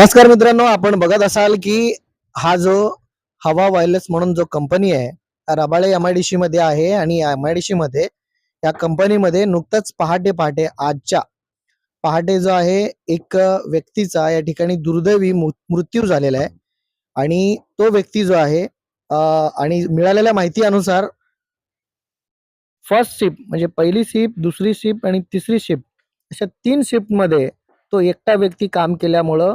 नमस्कार मित्रांनो आपण बघत असाल की हा जो हवा वायरलेस म्हणून जो कंपनी आहे रबाळे एमआयडीसी मध्ये आहे आणि एमआयडीसी मध्ये या कंपनीमध्ये नुकतंच पहाटे पहाटे आजच्या पहाटे जो आहे एक व्यक्तीचा या ठिकाणी दुर्दैवी मृ- मृत्यू झालेला आहे. आणि तो व्यक्ती जो आहे आणि मिळालेल्या माहिती अनुसार फर्स्ट शिफ्ट म्हणजे पहिली शिफ्ट दुसरी शिफ्ट आणि तिसरी शिफ्ट अशा तीन शिफ्टमध्ये तो एकटा व्यक्ती काम केल्यामुळं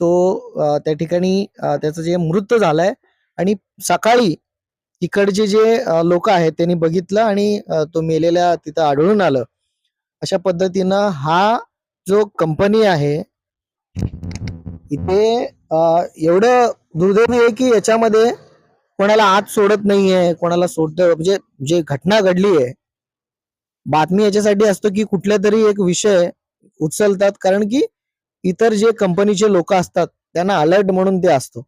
तो त्या ठिकाणी त्याचं जे मृत झालाय आणि सकाळी इकडचे जे लोक आहेत त्यांनी बघितलं आणि तो मेलेल्या तिथं आढळून आलं. अशा पद्धतीनं हा जो कंपनी आहे इथे एवढं दुर्दैवी आहे की याच्यामध्ये कोणाला आत सोडत नाहीये कोणाला सोडत म्हणजे जे घटना घडली आहे बातमी याच्यासाठी असतो की कुठल्या तरी एक विषय उचलतात. कारण की इतर जे कंपनीचे लोक असतात त्यांना अलर्ट म्हणून ते असतो.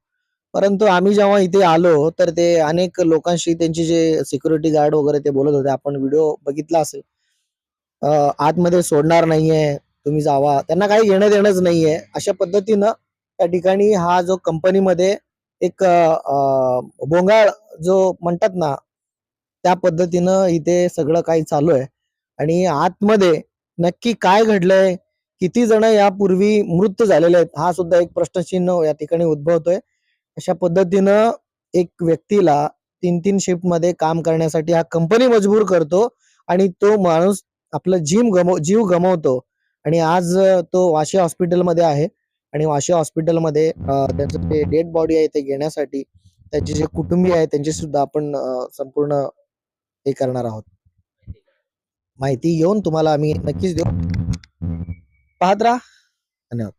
परंतु आम्ही जेव्हा इथे आलो तर ते अनेक लोकांशी त्यांचे जे सिक्युरिटी गार्ड वगैरे ते बोलत होते आपण व्हिडिओ बघितला असेल. आतमध्ये सोडणार नाहीये तुम्ही जावा. त्यांना काही घेणं देणंच नाहीये. अशा पद्धतीनं त्या ठिकाणी हा जो कंपनीमध्ये एक बोंगाळ जो म्हणतात ना त्या पद्धतीनं इथे सगळं काही चालू आहे. आणि आतमध्ये नक्की काय घडलंय किती जण यापूर्वी मृत झालेले आहेत हा सुद्धा एक प्रश्नचिन्ह या ठिकाणी उद्भवतोय. अशा पद्धतीनं एक व्यक्तीला तीन तीन शिफ्टमध्ये काम करण्यासाठी हा कंपनी मजबूर करतो आणि तो माणूस आपलं जीव गमव जीव गमवतो. आणि आज तो वाशी हॉस्पिटलमध्ये आहे आणि वाशी हॉस्पिटलमध्ये अं, त्याचं जे डेड बॉडी आहे ते घेण्यासाठी त्याचे जे कुटुंबीय आहे त्यांची सुद्धा आपण संपूर्ण हे करणार आहोत. माहिती घेऊन तुम्हाला आम्ही नक्कीच देऊ. padra, não,